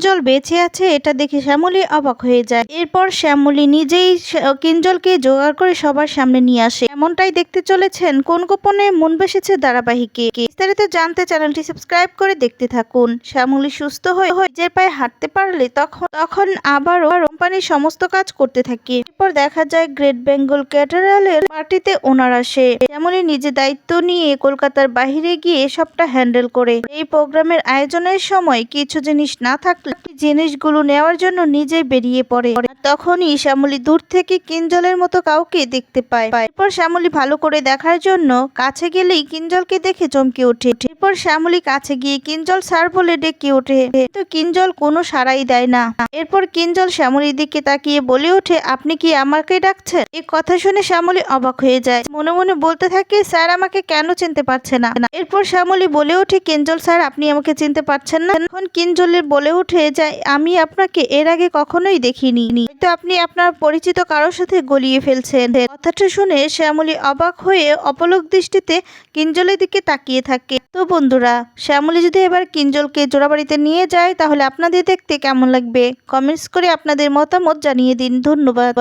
কিঞ্জল বেঁচে আছে, এটা দেখে শ্যামলী অবাক হয়ে যায়। এরপর শ্যামলী নিজেই কিঞ্জলকে জোগাড় করে সবার সামনে নিয়ে আসে। এমনটাই দেখতে চলেছেন কোন গোপনে মন বসেছে ধারাবাহিকে। বিস্তারিত জানতে চ্যানেলটি সাবস্ক্রাইব করে দেখতে থাকুন। শ্যামলী সুস্থ হয়ে নিজের পায়ে হাঁটতে পারলে তখন তখন আবারও কোম্পানির সমস্ত কাজ করতে থাকে। এরপর দেখা যায় গ্রেট বেঙ্গল ক্যাটারালের পার্টিতে ওনার আসে। শ্যামলী নিজে দায়িত্ব নিয়ে কলকাতার বাইরে গিয়ে সবটা হ্যান্ডেল করে। এই প্রোগ্রামের আয়োজনের সময় কিছু জিনিস না থাকলে জিনিসগুলো নেওয়ার জন্য নিজেই বেরিয়ে পড়ে। তখনই শ্যামলী দূর থেকে কিঞ্জলের মতো কাউকে দেখতে পায়। এরপর শ্যামলী ভালো করে দেখার জন্য কাছে গেলেই কিঞ্জলকে দেখে চমকে ওঠে। এরপর শ্যামলী কাছে গিয়ে কিঞ্জল স্যার বলে ডেকে ওঠে, তো কিঞ্জল কোনো সাড়াই দেয় না। এরপর কিঞ্জল শ্যামলীর দিকে তাকিয়ে বলে ওঠে, আপনি কি আমাকে ডাকছেন? এই কথা শুনে শ্যামলী অবাক হয়ে যায়। মনে মনে বলতে থাকে, স্যার আমাকে কেন চিনতে পারছে না? এরপর শ্যামলী বলে ওঠে, কিঞ্জল স্যার, আপনি আমাকে চিনতে পারছেন না? এখন কিঞ্জলের বলে ওঠে যে, আমি আপনাকে এর আগে কখনোই দেখিনি। হয়তো আপনি আপনার পরিচিত কারোর সাথে গলিয়ে ফেলছেন। কথাটা শুনে শ্যামলী অবাক হয়ে অপলক দৃষ্টিতে কিঞ্জলের দিকে তাকিয়ে থাকে। তো বন্ধুরা, শ্যামলী যদি এবার কিঞ্জলকে জোড়াবাড়িতে নিয়ে যায়, তাহলে আপনাদের দেখতে কেমন লাগবে? কমেন্টস করে আপনাদের মতামত জানিয়ে দিন। ধন্যবাদ।